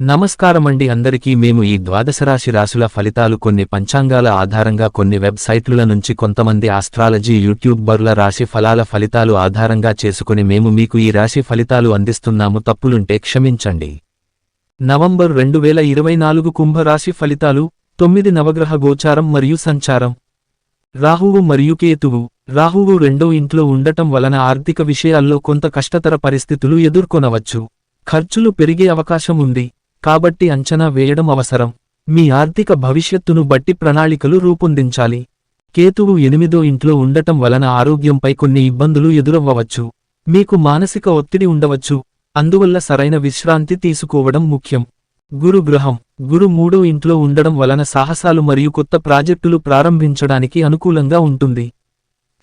నమస్కారమండి అందరికీ మేము ఈ ద్వాదశరాశి రాశుల ఫలితాలు కొన్ని పంచాంగాల ఆధారంగా కొన్ని వెబ్సైట్ల నుంచి కొంతమంది ఆస్ట్రాలజీ యూట్యూబర్ల రాశి ఫలాల ఫలితాలు ఆధారంగా చేసుకుని మేము మీకు ఈ రాశి ఫలితాలు అందిస్తున్నాము. తప్పులుంటే క్షమించండి. నవంబర్ రెండు వేల ఇరవై నాలుగు కుంభరాశి ఫలితాలు తొమ్మిది నవగ్రహ గోచారం మరియు సంచారం. రాహువు మరియు కేతువు రాహువు రెండో ఇంట్లో ఉండటం వలన ఆర్థిక విషయాల్లో కొంత కష్టతర పరిస్థితులు ఎదుర్కొనవచ్చు. ఖర్చులు పెరిగే అవకాశం ఉంది. కాబట్టి అంచనా వేయడం అవసరం. మీ ఆర్థిక భవిష్యత్తును బట్టి ప్రణాళికలు రూపొందించాలి. కేతువు ఎనిమిదో ఇంట్లో ఉండటం వలన ఆరోగ్యంపై కొన్ని ఇబ్బందులు ఎదురవ్వవచ్చు. మీకు మానసిక ఒత్తిడి ఉండవచ్చు. అందువల్ల సరైన విశ్రాంతి తీసుకోవడం ముఖ్యం. గురు గ్రహం. గురు మూడో ఇంట్లో ఉండడం వలన సాహసాలు మరియు కొత్త ప్రాజెక్టులు ప్రారంభించడానికి అనుకూలంగా ఉంటుంది.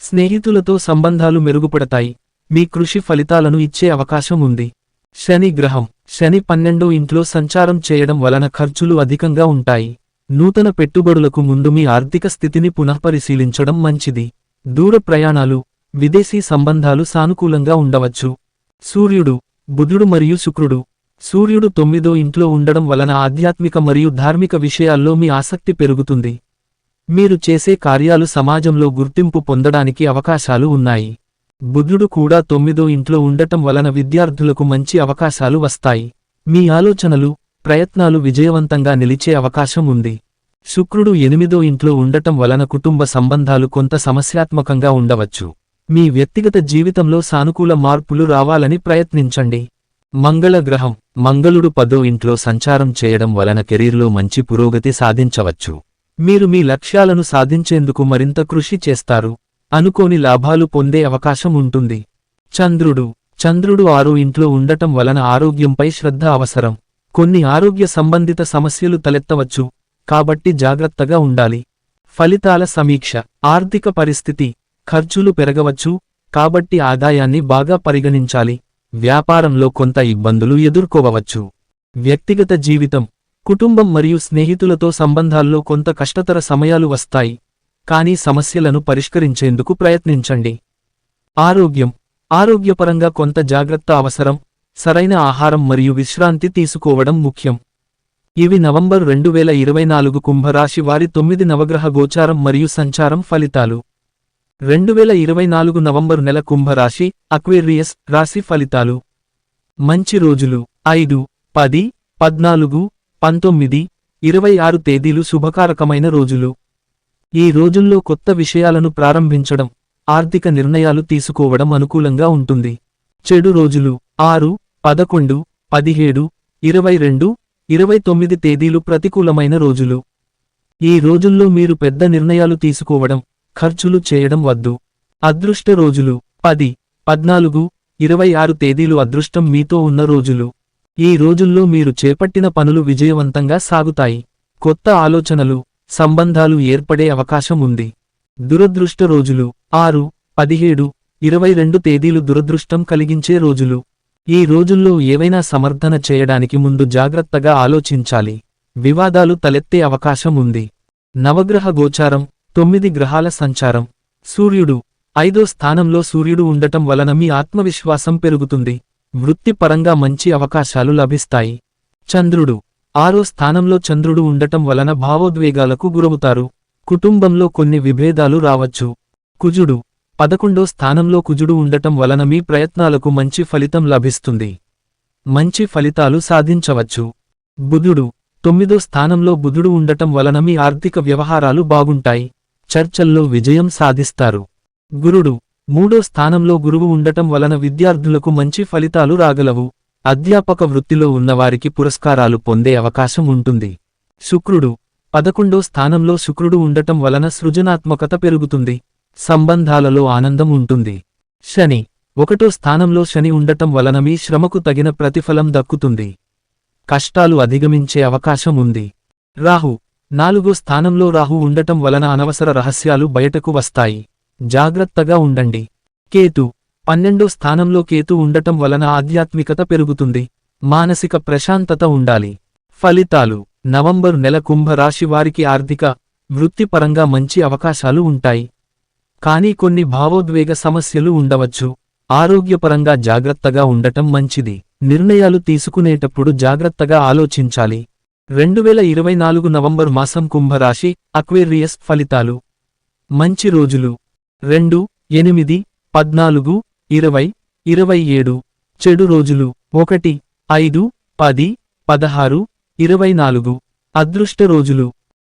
స్నేహితులతో సంబంధాలు మెరుగుపడతాయి. మీ కృషి ఫలితాలను ఇచ్చే అవకాశం ఉంది. శని గ్రహం. శని పన్నెండో ఇంట్లో సంచారం చేయడం వలన ఖర్చులు అధికంగా ఉంటాయి. నూతన పెట్టుబడులకు ముందు మీ ఆర్థిక స్థితిని పునఃపరిశీలించడం మంచిది. దూర ప్రయాణాలు విదేశీ సంబంధాలు సానుకూలంగా ఉండవచ్చు. సూర్యుడు బుధుడు మరియు శుక్రుడు. సూర్యుడు తొమ్మిదో ఇంట్లో ఉండడం వలన ఆధ్యాత్మిక మరియు ధార్మిక విషయాల్లో మీ ఆసక్తి పెరుగుతుంది. మీరు చేసే కార్యాలు సమాజంలో గుర్తింపు పొందడానికి అవకాశాలు ఉన్నాయి. బుధుడు కూడా తొమ్మిదో ఇంట్లో ఉండటం వలన విద్యార్థులకు మంచి అవకాశాలు వస్తాయి. మీ ఆలోచనలు ప్రయత్నాలు విజయవంతంగా నిలిచే అవకాశం ఉంది. శుక్రుడు ఎనిమిదో ఇంట్లో ఉండటం వలన కుటుంబ సంబంధాలు కొంత సమస్యాత్మకంగా ఉండవచ్చు. మీ వ్యక్తిగత జీవితంలో సానుకూల మార్పులు రావాలని ప్రయత్నించండి. మంగళ గ్రహం మంగళుడు పదో ఇంట్లో సంచారం చేయడం వలన కెరీర్లో మంచి పురోగతి సాధించవచ్చు. మీరు మీ లక్ష్యాలను సాధించేందుకు మరింత కృషి చేస్తారు. అనుకోని లాభాలు పొందే అవకాశం ఉంటుంది. చంద్రుడు. చంద్రుడు ఆరో ఇంట్లో ఉండటం వలన ఆరోగ్యంపై శ్రద్ధ అవసరం. కొన్ని ఆరోగ్య సంబంధిత సమస్యలు తలెత్తవచ్చు. కాబట్టి జాగ్రత్తగా ఉండాలి. ఫలితాల సమీక్ష. ఆర్థిక పరిస్థితి. ఖర్చులు పెరగవచ్చు. కాబట్టి ఆదాయాన్ని బాగా పరిగణించాలి. వ్యాపారంలో కొంత ఇబ్బందులు ఎదుర్కోవచ్చు. వ్యక్తిగత జీవితం. కుటుంబం మరియు స్నేహితులతో సంబంధాల్లో కొంత కష్టతర సమయాలు వస్తాయి. కానీ సమస్యలను పరిష్కరించేందుకు ప్రయత్నించండి. ఆరోగ్యం. ఆరోగ్యపరంగా కొంత జాగ్రత్త అవసరం. సరైన ఆహారం మరియు విశ్రాంతి తీసుకోవడం ముఖ్యం. ఇవి నవంబర్ రెండు వేల ఇరవై నాలుగు కుంభరాశి వారి తొమ్మిది నవగ్రహ గోచారం మరియు సంచారం ఫలితాలు. రెండు వేల ఇరవై నాలుగు నవంబర్ నెల కుంభరాశి అక్వేరియస్ రాశి ఫలితాలు. మంచి రోజులు. ఐదు పది పద్నాలుగు పంతొమ్మిది ఇరవై ఆరు తేదీలు శుభకారకమైన రోజులు. ఈ రోజుల్లో కొత్త విషయాలను ప్రారంభించడం ఆర్థిక నిర్ణయాలు తీసుకోవడం అనుకూలంగా ఉంటుంది. చెడు రోజులు ఆరు పదకొండు పదిహేడు ఇరవై రెండు ఇరవై తొమ్మిది తేదీలు ప్రతికూలమైన రోజులు. ఈ రోజుల్లో మీరు పెద్ద నిర్ణయాలు తీసుకోవడం ఖర్చులు చేయడం వద్దు. అదృష్ట రోజులు పది పద్నాలుగు ఇరవై ఆరు తేదీలు అదృష్టం మీతో ఉన్న రోజులు. ఈ రోజుల్లో మీరు చేపట్టిన పనులు విజయవంతంగా సాగుతాయి. కొత్త ఆలోచనలు సంబంధాలు ఏర్పడే అవకాశం ఉంది. దురదృష్ట రోజులు. ఆరు పదిహేడు ఇరవై రెండు తేదీలు దురదృష్టం కలిగించే రోజులు. ఈ రోజుల్లో ఏవైనా సమర్థన చేయడానికి ముందు జాగ్రత్తగా ఆలోచించాలి. వివాదాలు తలెత్తే అవకాశం ఉంది. నవగ్రహ గోచారం. తొమ్మిది గ్రహాల సంచారం. సూర్యుడు. ఐదో స్థానంలో సూర్యుడు ఉండటం వలన మీ ఆత్మవిశ్వాసం పెరుగుతుంది. వృత్తిపరంగా మంచి అవకాశాలు లభిస్తాయి. చంద్రుడు. ఆరో స్థానంలో చంద్రుడు ఉండటం వలన భావోద్వేగాలకు గురవుతారు. కుటుంబంలో కొన్ని విభేదాలు రావచ్చు. కుజుడు. పదకొండో స్థానంలో కుజుడు ఉండటం వలన మీ ప్రయత్నాలకు మంచి ఫలితం లభిస్తుంది. మంచి ఫలితాలు సాధించవచ్చు. బుధుడు. తొమ్మిదో స్థానంలో బుధుడు ఉండటం వలన మీ ఆర్థిక వ్యవహారాలు బాగుంటాయి. చర్చల్లో విజయం సాధిస్తారు. గురుడు. మూడో స్థానంలో గురువు ఉండటం వలన విద్యార్థులకు మంచి ఫలితాలు రాగలవు. అధ్యాపక వృత్తిలో ఉన్నవారికి పురస్కారాలు పొందే అవకాశం ఉంటుంది. శుక్రుడు పదకొండో స్థానంలో శుక్రుడు ఉండటం వలన సృజనాత్మకత పెరుగుతుంది. సంబంధాలలో ఆనందం ఉంటుంది. శని ఒకటో స్థానంలో శని ఉండటం వలన మీ శ్రమకు తగిన ప్రతిఫలం దక్కుతుంది. కష్టాలు అధిగమించే అవకాశం ఉంది. రాహు నాలుగో స్థానంలో రాహు ఉండటం వలన అనవసర రహస్యాలు బయటకు వస్తాయి. జాగ్రత్తగా ఉండండి. కేతు పన్నెండో స్థానంలో కేతు ఉండటం వలన ఆధ్యాత్మికత పెరుగుతుంది. మానసిక ప్రశాంతత ఉండాలి. ఫలితాలు. నవంబరు నెల కుంభరాశి వారికి ఆర్థిక వృత్తిపరంగా మంచి అవకాశాలు ఉంటాయి. కానీ కొన్ని భావోద్వేగ సమస్యలు ఉండవచ్చు. ఆరోగ్యపరంగా జాగ్రత్తగా ఉండటం మంచిది. నిర్ణయాలు తీసుకునేటప్పుడు జాగ్రత్తగా ఆలోచించాలి. రెండువేల ఇరవై నాలుగు నవంబర్ మాసం కుంభరాశి అక్వేరియస్ ఫలితాలు. మంచి రోజులు. రెండు ఎనిమిది పద్నాలుగు ఇరవై ఇరవై ఏడు చెడు రోజులు ఒకటి ఐదు పది పదహారు ఇరవై నాలుగు అదృష్ట రోజులు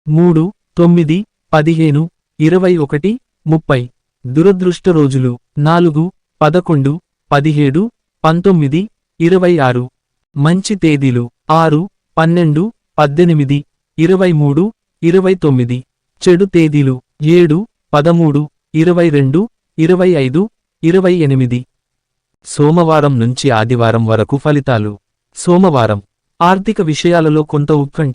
మూడు తొమ్మిది పదిహేను ఇరవై ఒకటి ముప్పై దురదృష్ట రోజులు నాలుగు పదకొండు పదిహేడు పంతొమ్మిది ఇరవై ఆరు మంచి తేదీలు ఆరు పన్నెండు పద్దెనిమిది ఇరవై మూడు ఇరవై తొమ్మిది చెడు తేదీలు ఏడు పదమూడు ఇరవై రెండు ఇరవై ఐదు ఇరవై ఎనిమిది. సోమవారం నుంచి ఆదివారం వరకు ఫలితాలు. సోమవారం. ఆర్థిక విషయాలలో కొంత ఉత్కంఠ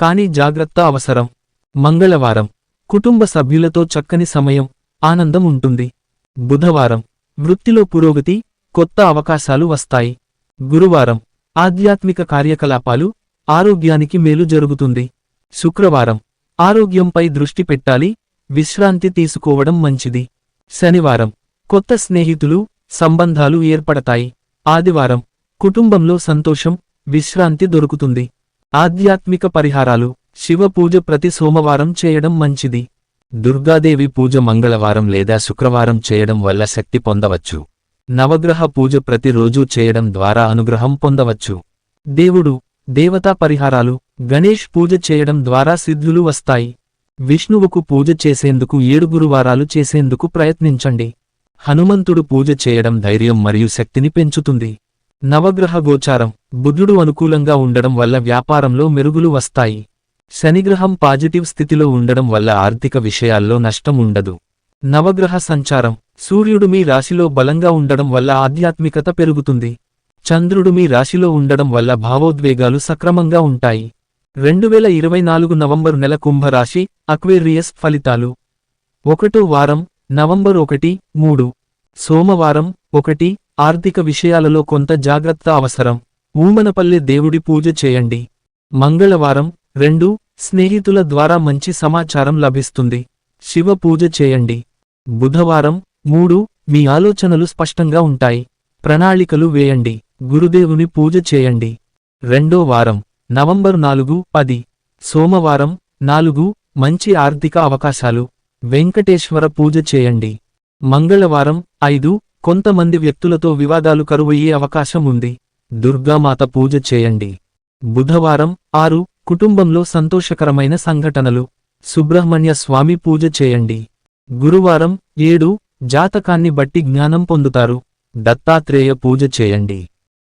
కానీ జాగ్రత్త అవసరం. మంగళవారం. కుటుంబ సభ్యులతో చక్కని సమయం ఆనందం ఉంటుంది. బుధవారం. వృత్తిలో పురోగతి కొత్త అవకాశాలు వస్తాయి. గురువారం. ఆధ్యాత్మిక కార్యకలాపాలు ఆరోగ్యానికి మేలు జరుగుతుంది. శుక్రవారం. ఆరోగ్యంపై దృష్టి పెట్టాలి విశ్రాంతి తీసుకోవడం మంచిది. శనివారం. కొత్త స్నేహితులు సంబంధాలు ఏర్పడతాయి. ఆదివారం కుటుంబంలో సంతోషం విశ్రాంతి దొరుకుతుంది. ఆధ్యాత్మిక పరిహారాలు శివ పూజ ప్రతి సోమవారం చేయడం మంచిది. దుర్గాదేవి పూజ మంగళవారం లేదా శుక్రవారం చేయడం వల్ల శక్తి పొందవచ్చు. నవగ్రహ పూజ ప్రతిరోజూ చేయడం ద్వారా అనుగ్రహం పొందవచ్చు. దేవుడు దేవతా పరిహారాలు గణేష్ పూజ చేయడం ద్వారా సిద్ధులు వస్తాయి. విష్ణువుకు పూజ చేసేందుకు ఏడు గురువారాలు చేసేందుకు ప్రయత్నించండి. హనుమంతుడు పూజ చేయడం ధైర్యం మరియు శక్తిని పెంచుతుంది. నవగ్రహ గోచారం బుధుడు అనుకూలంగా ఉండడం వల్ల వ్యాపారంలో మెరుగులు వస్తాయి. శనిగ్రహం పాజిటివ్ స్థితిలో ఉండడం వల్ల ఆర్థిక విషయాల్లో నష్టం ఉండదు. నవగ్రహ సంచారం సూర్యుడు మీ రాశిలో బలంగా ఉండడం వల్ల ఆధ్యాత్మికత పెరుగుతుంది. చంద్రుడు మీ రాశిలో ఉండడం వల్ల భావోద్వేగాలు సక్రమంగా ఉంటాయి. రెండువేల ఇరవై నాలుగు నవంబరు నెల కుంభరాశి అక్వేరియస్ ఫలితాలు. ఒకటో వారం నవంబర్ ఒకటి మూడు. సోమవారం ఒకటి ఆర్థిక విషయాలలో కొంత జాగ్రత్త అవసరం. ఊమనపల్లె దేవుడి పూజ చేయండి. మంగళవారం రెండు స్నేహితుల ద్వారా మంచి సమాచారం లభిస్తుంది. శివ పూజ చేయండి. బుధవారం మూడు మీ ఆలోచనలు స్పష్టంగా ఉంటాయి. ప్రణాళికలు వేయండి. గురుదేవుని పూజ చేయండి. రెండో వారం నవంబర్ నాలుగు పది. సోమవారం నాలుగు మంచి ఆర్థిక అవకాశాలు. వెంకటేశ్వర పూజ చేయండి. మంగళవారం ఐదు కొంతమంది వ్యక్తులతో వివాదాలు కరువయ్యే అవకాశం ఉంది. దుర్గామాత పూజ చేయండి. బుధవారం ఆరు కుటుంబంలో సంతోషకరమైన సంఘటనలు. సుబ్రహ్మణ్య స్వామి పూజ చేయండి. గురువారం ఏడు జాతకాన్ని బట్టి జ్ఞానం పొందుతారు. దత్తాత్రేయ పూజ చేయండి.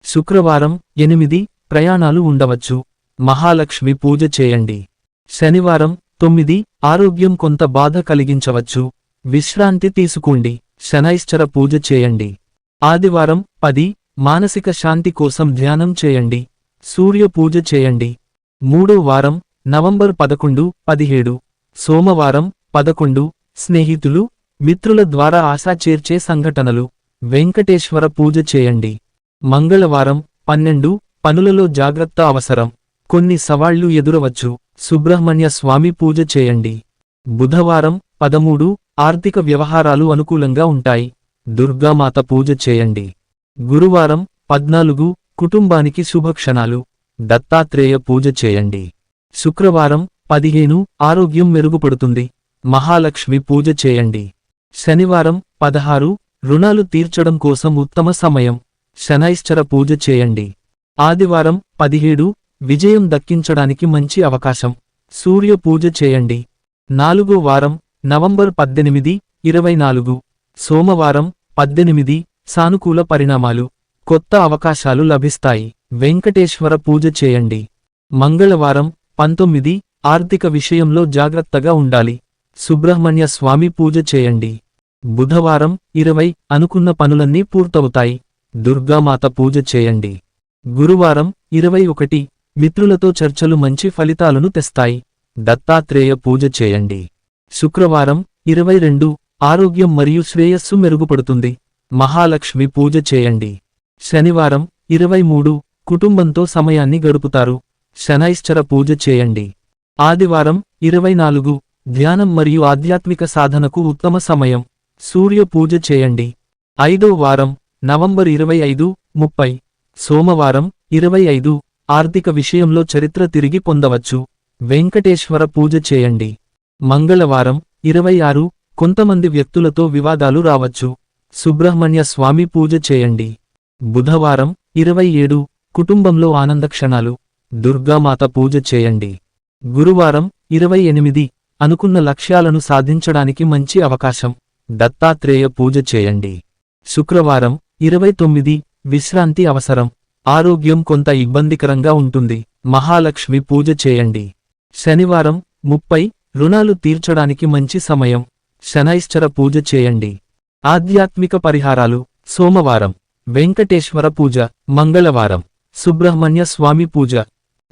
శుక్రవారం ఎనిమిది ప్రయాణాలు ఉండవచ్చు. మహాలక్ష్మి పూజ చేయండి. శనివారం తొమ్మిది ఆరోగ్యం కొంత బాధ కలిగించవచ్చు. విశ్రాంతి తీసుకోండి. శనైశ్చర పూజ చేయండి. ఆదివారం పది మానసిక శాంతి కోసం ధ్యానం చేయండి. సూర్య పూజ చేయండి. మూడో వారం నవంబర్ పదకొండు పదిహేడు. సోమవారం పదకొండు స్నేహితులు మిత్రుల ద్వారా ఆశా చేర్చే సంఘటనలు. వెంకటేశ్వర పూజ చేయండి. మంగళవారం పన్నెండు పనులలో జాగ్రత్త అవసరం. కొన్ని సవాళ్ళు ఎదురవచ్చు. సుబ్రహ్మణ్య స్వామి పూజ చేయండి. బుధవారం పదమూడు ఆర్థిక వ్యవహారాలు అనుకూలంగా ఉంటాయి. దుర్గామాత పూజ చేయండి. గురువారం పద్నాలుగు కుటుంబానికి శుభక్షణాలు. దత్తాత్రేయ పూజ చేయండి. శుక్రవారం పదిహేను ఆరోగ్యం మెరుగుపడుతుంది. మహాలక్ష్మి పూజ చేయండి. శనివారం పదహారు రుణాలు తీర్చడం కోసం ఉత్తమ సమయం. శనైశ్చర పూజ చేయండి. ఆదివారం పదిహేడు విజయం దక్కించడానికి మంచి అవకాశం. సూర్య పూజ చేయండి. నాలుగో వారం నవంబర్ పద్దెనిమిది ఇరవై నాలుగు. సోమవారం పద్దెనిమిది సానుకూల పరిణామాలు. కొత్త అవకాశాలు లభిస్తాయి. వెంకటేశ్వర పూజ చేయండి. మంగళవారం పంతొమ్మిది ఆర్థిక విషయంలో జాగ్రత్తగా ఉండాలి. సుబ్రహ్మణ్య స్వామి పూజ చేయండి. బుధవారం ఇరవై అనుకున్న పనులన్నీ పూర్తవుతాయి. దుర్గామాత పూజ చేయండి. గురువారం ఇరవై ఒకటి మిత్రులతో చర్చలు మంచి ఫలితాలను తెస్తాయి. దత్తాత్రేయ పూజ చేయండి. శుక్రవారం ఇరవై రెండు ఆరోగ్యం మరియు శ్రేయస్సు మెరుగుపడుతుంది. మహాలక్ష్మి పూజ చేయండి. శనివారం ఇరవై మూడు కుటుంబంతో సమయాన్ని గడుపుతారు. శనైశ్చర పూజ చేయండి. ఆదివారం ఇరవై నాలుగు ధ్యానం మరియు ఆధ్యాత్మిక సాధనకు ఉత్తమ సమయం. సూర్య పూజ చేయండి. ఐదో వారం నవంబర్ ఇరవై ఐదు ముప్పై. సోమవారం ఇరవై ఐదు ఆర్థిక విషయంలో చరిత్ర తిరిగి పొందవచ్చు. వెంకటేశ్వర పూజ చేయండి. మంగళవారం ఇరవై ఆరు కొంతమంది వ్యక్తులతో వివాదాలు రావచ్చు. సుబ్రహ్మణ్య స్వామి పూజ చేయండి. బుధవారం ఇరవై ఏడు కుటుంబంలో ఆనంద క్షణాలు. దుర్గామాత పూజ చేయండి. గురువారం ఇరవై ఎనిమిది అనుకున్న లక్ష్యాలను సాధించడానికి మంచి అవకాశం. దత్తాత్రేయ పూజ చేయండి. శుక్రవారం ఇరవై తొమ్మిది విశ్రాంతి అవసరం. ఆరోగ్యం కొంత ఇబ్బందికరంగా ఉంటుంది. మహాలక్ష్మి పూజ చేయండి. శనివారం ముప్పై రుణాలు తీర్చడానికి మంచి సమయం. శనైశ్చర పూజ చేయండి. ఆధ్యాత్మిక పరిహారాలు. సోమవారం వెంకటేశ్వర పూజ. మంగళవారం సుబ్రహ్మణ్య స్వామి పూజ.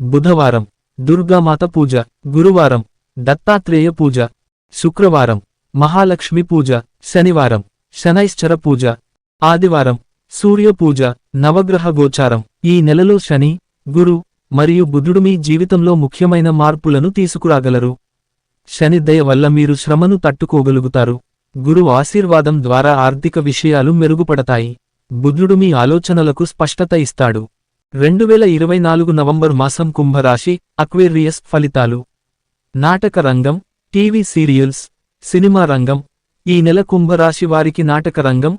బుధవారం దుర్గామాత పూజ. గురువారం దత్తాత్రేయ పూజ. శుక్రవారం మహాలక్ష్మి పూజ. శనివారం శనైశ్చర పూజ. ఆదివారం సూర్యపూజ నవగ్రహ గోచారం. ఈ నెలలో శని గురు మరియు బుధుడు మీ జీవితంలో ముఖ్యమైన మార్పులను తీసుకురాగలరు. శని దయ వల్ల మీరు శ్రమను తట్టుకోగలుగుతారు. గురు ఆశీర్వాదం ద్వారా ఆర్థిక విషయాలు మెరుగుపడతాయి. బుధుడు మీ ఆలోచనలకు స్పష్టత ఇస్తాడు. రెండువేల ఇరవై నాలుగు నవంబర్ మాసం కుంభరాశి అక్వేరియస్ ఫలితాలు. నాటక రంగం టీవీ సీరియల్స్ సినిమా రంగం. ఈ నెల కుంభరాశి వారికి నాటక రంగం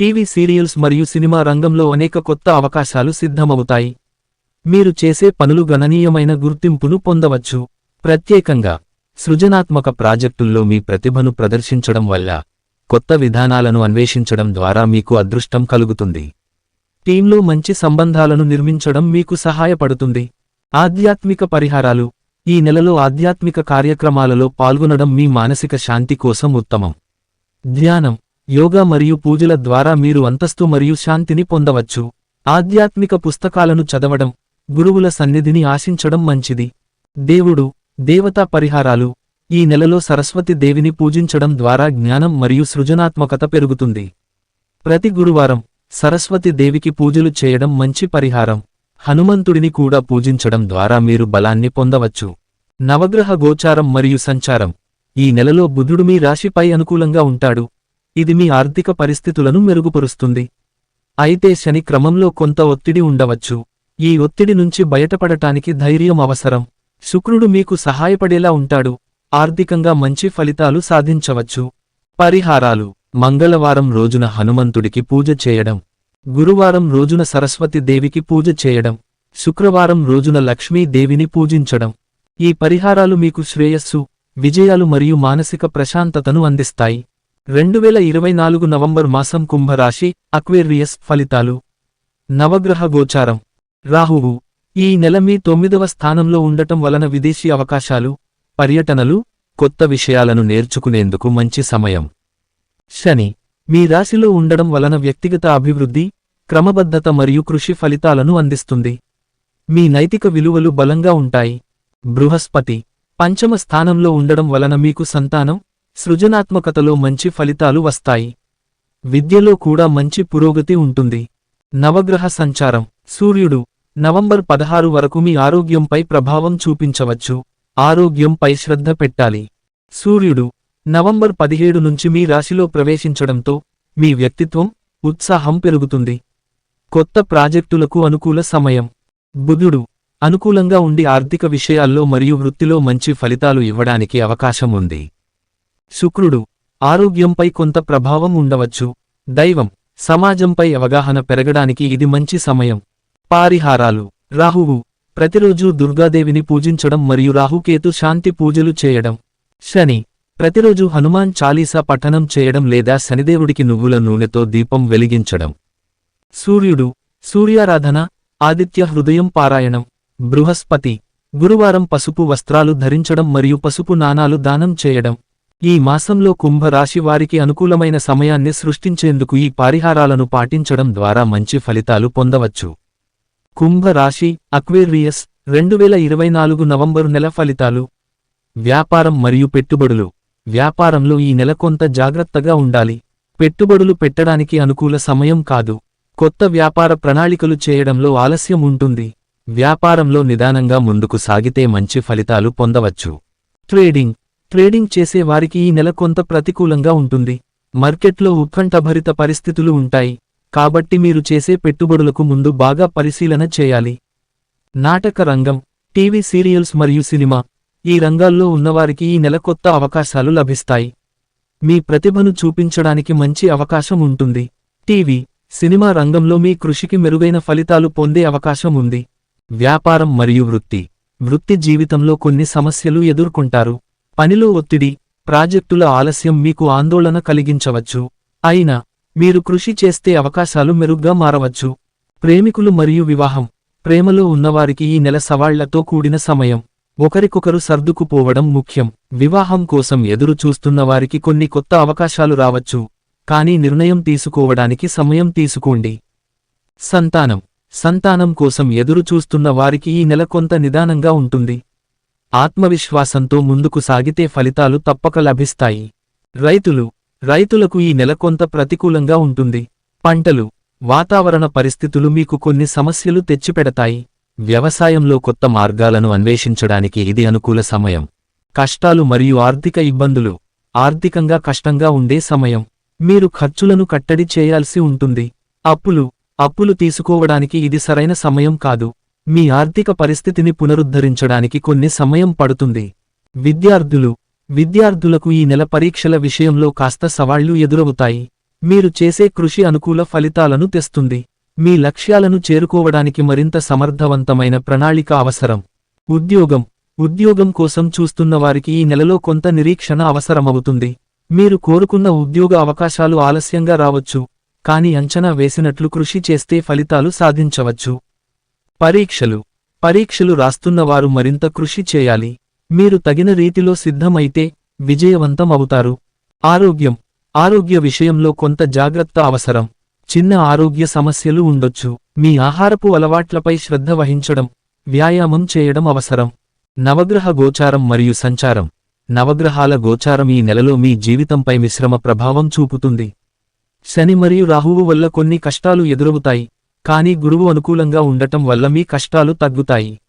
టీవీ సీరియల్స్ మరియు సినిమా రంగంలో అనేక కొత్త అవకాశాలు సిద్ధమవుతాయి. మీరు చేసే పనులు గణనీయమైన గుర్తింపును పొందవచ్చు. ప్రత్యేకంగా సృజనాత్మక ప్రాజెక్టుల్లో మీ ప్రతిభను ప్రదర్శించడం వల్ల కొత్త విధానాలను అన్వేషించడం ద్వారా మీకు అదృష్టం కలుగుతుంది. టీంలో మంచి సంబంధాలను నిర్మించడం మీకు సహాయపడుతుంది. ఆధ్యాత్మిక పరిహారాలు ఈ నెలలో ఆధ్యాత్మిక కార్యక్రమాలలో పాల్గొనడం మీ మానసిక శాంతి కోసం ఉత్తమం. ధ్యానం యోగా మరియు పూజల ద్వారా మీరు అంతస్తు మరియు శాంతిని పొందవచ్చు. ఆధ్యాత్మిక పుస్తకాలను చదవడం గురువుల సన్నిధిని ఆశించడం మంచిది. దేవుడు దేవతా పరిహారాలు ఈ నెలలో సరస్వతి దేవిని పూజించడం ద్వారా జ్ఞానం మరియు సృజనాత్మకత పెరుగుతుంది. ప్రతి గురువారం సరస్వతి దేవికి పూజలు చేయడం మంచి పరిహారం. హనుమంతుడిని కూడా పూజించడం ద్వారా మీరు బలాన్ని పొందవచ్చు. నవగ్రహ గోచారం మరియు సంచారం. ఈ నెలలో బుధుడు మీ రాశిపై అనుకూలంగా ఉంటాడు. ఇది మీ ఆర్థిక పరిస్థితులను మెరుగుపరుస్తుంది. అయితే శని క్రమంలో కొంత ఒత్తిడి ఉండవచ్చు. ఈ ఒత్తిడి నుంచి బయటపడటానికి ధైర్యం అవసరం. శుక్రుడు మీకు సహాయపడేలా ఉంటాడు. ఆర్థికంగా మంచి ఫలితాలు సాధించవచ్చు. పరిహారాలు. మంగళవారం రోజున హనుమంతుడికి పూజ చేయడం. గురువారం రోజున సరస్వతి దేవికి పూజ చేయడం. శుక్రవారం రోజున లక్ష్మీదేవిని పూజించడం. ఈ పరిహారాలు మీకు శ్రేయస్సు విజయాలు మరియు మానసిక ప్రశాంతతను అందిస్తాయి. రెండువేల ఇరవై నాలుగు నవంబర్ మాసం కుంభరాశి అక్వేరియస్ ఫలితాలు. నవగ్రహ గోచారం. రాహువు. ఈ నెల మీ తొమ్మిదవ స్థానంలో ఉండటం వలన విదేశీ అవకాశాలు పర్యటనలు కొత్త విషయాలను నేర్చుకునేందుకు మంచి సమయం. శని. మీ రాశిలో ఉండడం వలన వ్యక్తిగత అభివృద్ధి క్రమబద్ధత మరియు కృషి ఫలితాలను అందిస్తుంది. మీ నైతిక విలువలు బలంగా ఉంటాయి. బృహస్పతి. పంచమ స్థానంలో ఉండడం వలన మీకు సంతానం సృజనాత్మకతలో మంచి ఫలితాలు వస్తాయి. విద్యలో కూడా మంచి పురోగతి ఉంటుంది. నవగ్రహ సంచారం. సూర్యుడు నవంబర్ పదహారు వరకు మీ ఆరోగ్యంపై ప్రభావం చూపించవచ్చు. ఆరోగ్యంపై శ్రద్ధ పెట్టాలి. సూర్యుడు నవంబర్ పదిహేడు నుంచి మీ రాశిలో ప్రవేశించడంతో మీ వ్యక్తిత్వం ఉత్సాహం పెరుగుతుంది. కొత్త ప్రాజెక్టులకు అనుకూల సమయం. బుధుడు అనుకూలంగా ఉండి ఆర్థిక విషయాల్లో మరియు వృత్తిలో మంచి ఫలితాలు ఇవ్వడానికి అవకాశం ఉంది. శుక్రుడు ఆరోగ్యంపై కొంత ప్రభావం ఉండవచ్చు. దైవం సమాజంపై అవగాహన పెరగడానికి ఇది మంచి సమయం. పారిహారాలు. రాహువు ప్రతిరోజూ దుర్గాదేవిని పూజించడం మరియు రాహుకేతు శాంతి పూజలు చేయడం. శని ప్రతిరోజు హనుమాన్ చాలీసా పఠనం చేయడం లేదా శనిదేవుడికి నువ్వుల నూనెతో దీపం వెలిగించడం. సూర్యుడు సూర్యారాధన ఆదిత్య హృదయం పారాయణం. బృహస్పతి గురువారం పసుపు వస్త్రాలు ధరించడం మరియు పసుపు నాణాలు దానం చేయడం. ఈ మాసంలో కుంభరాశి వారికి అనుకూలమైన సమయాన్ని సృష్టించేందుకు ఈ పరిహారాలను పాటించడం ద్వారా మంచి ఫలితాలు పొందవచ్చు. కుంభరాశి అక్వేరియస్ రెండువేల ఇరవై నాలుగు నవంబరు నెల ఫలితాలు. వ్యాపారం మరియు పెట్టుబడులు. వ్యాపారంలో ఈ నెల కొంత జాగ్రత్తగా ఉండాలి. పెట్టుబడులు పెట్టడానికి అనుకూల సమయం కాదు. కొత్త వ్యాపార ప్రణాళికలు చేయడంలో ఆలస్యం ఉంటుంది. వ్యాపారంలో నిదానంగా ముందుకు సాగితే మంచి ఫలితాలు పొందవచ్చు. ట్రేడింగ్. ట్రేడింగ్ చేసే వారికి ఈ నెల కొంత ప్రతికూలంగా ఉంటుంది. మార్కెట్లో ఉత్కంఠభరిత పరిస్థితులు ఉంటాయి. కాబట్టి మీరు చేసే పెట్టుబడులకు ముందు బాగా పరిశీలన చేయాలి. నాటక రంగం టీవీ సీరియల్స్ మరియు సినిమా ఈ రంగాల్లో ఉన్నవారికి ఈ నెల కొత్త అవకాశాలు లభిస్తాయి. మీ ప్రతిభను చూపించడానికి మంచి అవకాశం ఉంటుంది. టీవీ సినిమా రంగంలో మీ కృషికి మెరుగైన ఫలితాలు పొందే అవకాశం ఉంది. వ్యాపారం మరియు వృత్తి వృత్తి జీవితంలో కొన్ని సమస్యలు ఎదుర్కొంటారు. పనిలో ఒత్తిడి ప్రాజెక్టుల ఆలస్యం మీకు ఆందోళన కలిగించవచ్చు. అయినా మీరు కృషి చేస్తే అవకాశాలు మెరుగ్గా మారవచ్చు. ప్రేమికులు మరియు వివాహం. ప్రేమలో ఉన్నవారికి ఈ నెల సవాళ్ళతో కూడిన సమయం. ఒకరికొకరు సర్దుకుపోవడం ముఖ్యం. వివాహం కోసం ఎదురు చూస్తున్న వారికి కొన్ని కొత్త అవకాశాలు రావచ్చు. కానీ నిర్ణయం తీసుకోవడానికి సమయం తీసుకోండి. సంతానం. సంతానం కోసం ఎదురు చూస్తున్న వారికి ఈ నెల కొంత నిదానంగా ఉంటుంది. ఆత్మవిశ్వాసంతో ముందుకు సాగితే ఫలితాలు తప్పక లభిస్తాయి. రైతులు రైతులకు ఈ నెల కొంత ప్రతికూలంగా ఉంటుంది. పంటలు వాతావరణ పరిస్థితులు మీకు కొన్ని సమస్యలు తెచ్చిపెడతాయి. వ్యవసాయంలో కొత్త మార్గాలను అన్వేషించడానికి ఇది అనుకూల సమయం. కష్టాలు మరియు ఆర్థిక ఇబ్బందులు ఆర్థికంగా కష్టంగా ఉండే సమయం. మీరు ఖర్చులను కట్టడి చేయాల్సి ఉంటుంది. అప్పులు అప్పులు తీసుకోవడానికి ఇది సరైన సమయం కాదు. మీ ఆర్థిక పరిస్థితిని పునరుద్ధరించడానికి కొన్ని సమయం పడుతుంది. విద్యార్థులు విద్యార్థులకు ఈ నెల పరీక్షల విషయంలో కాస్త సవాళ్ళు ఎదురవుతాయి. మీరు చేసే కృషి అనుకూల ఫలితాలను తెస్తుంది. మీ లక్ష్యాలను చేరుకోవడానికి మరింత సమర్థవంతమైన ప్రణాళిక అవసరం. ఉద్యోగం ఉద్యోగం కోసం చూస్తున్న వారికి ఈ నెలలో కొంత నిరీక్షణ అవసరమవుతుంది. మీరు కోరుకున్న ఉద్యోగ అవకాశాలు ఆలస్యంగా రావచ్చు కానీ అంచనా వేసినట్లు కృషి చేస్తే ఫలితాలు సాధించవచ్చు. పరీక్షలు. పరీక్షలు రాస్తున్నవారు మరింత కృషి చేయాలి. మీరు తగిన రీతిలో సిద్ధమైతే విజయవంతం అవుతారు ఆరోగ్యం. ఆరోగ్య విషయంలో కొంత జాగ్రత్త అవసరం. చిన్న ఆరోగ్య సమస్యలు ఉండొచ్చు. మీ ఆహారపు అలవాట్లపై శ్రద్ధ వహించడం వ్యాయామం చేయడం అవసరం. నవగ్రహ గోచారం మరియు సంచారం. నవగ్రహాల గోచారం ఈ నెలలో మీ జీవితంపై మిశ్రమ ప్రభావం చూపుతుంది. శని మరియు రాహువు వల్ల కొన్ని కష్టాలు ఎదురవుతాయి. కానీ గురువు అనుకూలంగా ఉండటం వల్ల మీ కష్టాలు తగ్గుతాయి.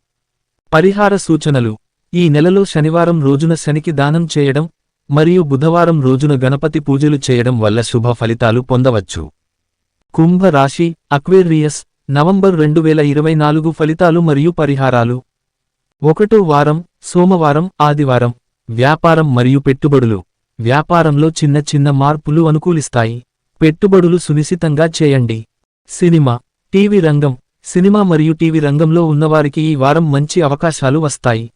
పరిహార సూచనలు. ఈ నెలలో శనివారం రోజున శనికి దానం చేయడం మరియు బుధవారం రోజున గణపతి పూజలు చేయడం వల్ల శుభ ఫలితాలు పొందవచ్చు. కుంభ రాశి అక్వేరియస్ నవంబర్ రెండు వేల ఇరవై నాలుగు ఫలితాలు మరియు పరిహారాలు. ఒకటో వారం సోమవారం ఆదివారం. వ్యాపారం మరియు పెట్టుబడులు. వ్యాపారంలో చిన్న చిన్న మార్పులు అనుకూలిస్తాయి. పెట్టుబడులు సునిశితంగా చేయండి. సినిమా. టీవీ రంగం సినిమా మరియు టీవీ రంగంలో ఉన్నవారికి ఈ వారం మంచి అవకాశాలు వస్తాయి.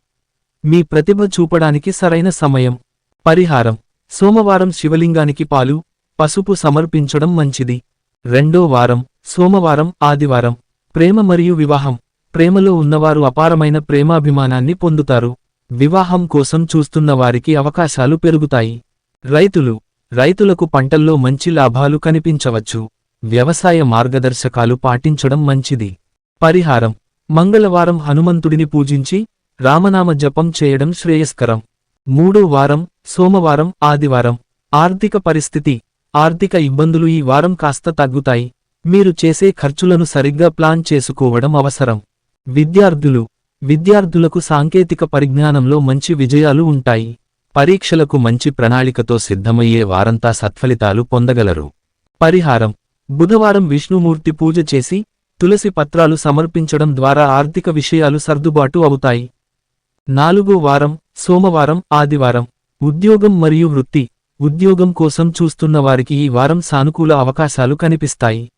మీ ప్రతిభ చూపడానికి సరైన సమయం. పరిహారం. సోమవారం శివలింగానికి పాలు పసుపు సమర్పించడం మంచిది. రెండో వారం సోమవారం ఆదివారం. ప్రేమ మరియు వివాహం. ప్రేమలో ఉన్నవారు అపారమైన ప్రేమాభిమానాన్ని పొందుతారు. వివాహం కోసం చూస్తున్న వారికి అవకాశాలు పెరుగుతాయి. రైతులు. రైతులకు పంటల్లో మంచి లాభాలు కనిపించవచ్చు. వ్యవసాయ మార్గదర్శకాలు పాటించడం మంచిది. పరిహారం. మంగళవారం హనుమంతుడిని పూజించి రామనామ జపం చేయడం శ్రేయస్కరం. మూడో వారం సోమవారం ఆదివారం. ఆర్థిక పరిస్థితి. ఆర్థిక ఇబ్బందులు ఈ వారం కాస్త తగ్గుతాయి. మీరు చేసే ఖర్చులను సరిగ్గా ప్లాన్ చేసుకోవడం అవసరం. విద్యార్థులు. విద్యార్థులకు సాంకేతిక పరిజ్ఞానంలో మంచి విజయాలు ఉంటాయి. పరీక్షలకు మంచి ప్రణాళికతో సిద్ధమయ్యే వారంతా సత్ఫలితాలు పొందగలరు. పరిహారం. బుధవారం విష్ణుమూర్తి పూజ చేసి తులసి పత్రాలు సమర్పించడం ద్వారా ఆర్థిక విషయాలు సర్దుబాటు అవుతాయి. నాలుగో వారం సోమవారం ఆదివారం. ఉద్యోగం మరియు వృత్తి. ఉద్యోగం కోసం చూస్తున్న వారికి ఈ వారం సానుకూల అవకాశాలు కనిపిస్తాయి.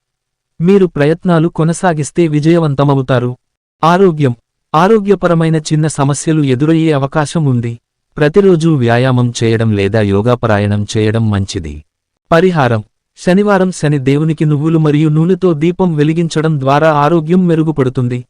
మీరు ప్రయత్నాలు కొనసాగిస్తే విజయవంతమవుతారు. ఆరోగ్యం. ఆరోగ్యపరమైన చిన్న సమస్యలు ఎదురయ్యే అవకాశం ఉంది. ప్రతిరోజూ వ్యాయామం చేయడం లేదా యోగాపరాయణం చేయడం మంచిది. పరిహారం. శనివారం శని దేవునికి నువ్వులు మరియు నూనెతో దీపం వెలిగించడం ద్వారా ఆరోగ్యం మెరుగుపడుతుంది.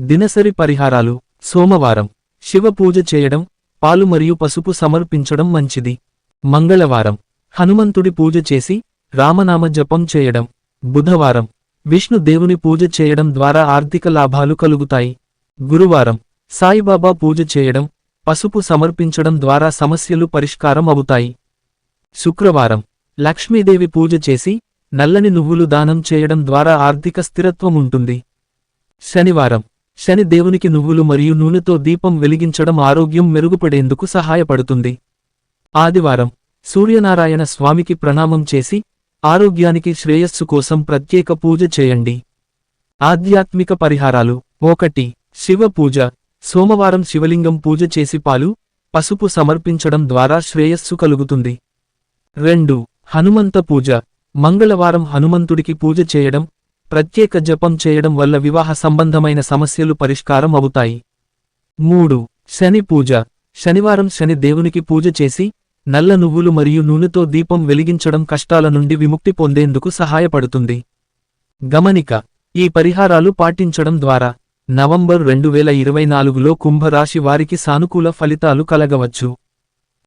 దినసరి పరిహారాలు. సోమవారం. శివ పూజ చేయడం పాలు మరియు పసుపు సమర్పించడం మంచిది. మంగళవారం. హనుమంతుడి పూజ చేసి రామనామ జపం చేయడం. బుధవారం. విష్ణు దేవుని పూజ చేయడం ద్వారా ఆర్థిక లాభాలు కలుగుతాయి. గురువారం. సాయిబాబా పూజ చేయడం పసుపు సమర్పించడం ద్వారా సమస్యలు పరిష్కారం అవుతాయి. శుక్రవారం. లక్ష్మీదేవి పూజ చేసి నల్లని నువ్వులు దానం చేయడం ద్వారా ఆర్థిక స్థిరత్వం ఉంటుంది. శనివారం. శని దేవునికి నువ్వులు మరియు నూనెతో దీపం వెలిగించడం ఆరోగ్యం మెరుగుపడేందుకు సహాయపడుతుంది. ఆదివారం. సూర్యనారాయణ స్వామికి ప్రణామం చేసి ఆరోగ్యానికి శ్రేయస్సు కోసం ప్రత్యేక పూజ చేయండి. ఆధ్యాత్మిక పరిహారాలు. ఒకటి. శివ పూజ. సోమవారం శివలింగం పూజ చేసి పాలు పసుపు సమర్పించడం ద్వారా శ్రేయస్సు కలుగుతుంది. రెండు. హనుమంత పూజ. మంగళవారం హనుమంతుడికి పూజ చేయడం ప్రత్యేక జపం చేయడం వల్ల వివాహ సంబంధమైన సమస్యలు పరిష్కారం అవుతాయి. మూడు. శని పూజ. శనివారం శని దేవునికి పూజ చేసి నల్ల నువ్వులు మరియు నూనెతో దీపం వెలిగించడం కష్టాల నుండి విముక్తి పొందేందుకు సహాయపడుతుంది. గమనిక. ఈ పరిహారాలు పాటించడం ద్వారా నవంబర్ రెండు వేల ఇరవై నాలుగులో కుంభరాశి వారికి సానుకూల ఫలితాలు కలగవచ్చు.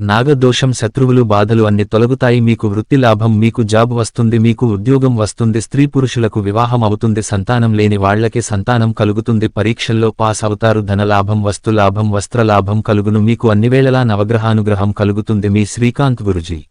నాగదోషం శత్రువులు బాధలు అన్ని తొలగుతాయి. మీకు వృత్తి లాభం మీకు జాబ్ వస్తుంది మీకు ఉద్యోగం వస్తుంది. స్త్రీ పురుషులకు వివాహం అవుతుంది. సంతానం లేని వాళ్ళకి సంతానం కలుగుతుంది. పరీక్షల్లో పాస్ అవుతారు. ధనలాభం వస్తులాభం వస్త్రలాభం కలుగును. మీకు అన్నివేళలా నవగ్రహానుగ్రహం కలుగుతుంది. మీ శ్రీకాంత్ గురుజీ.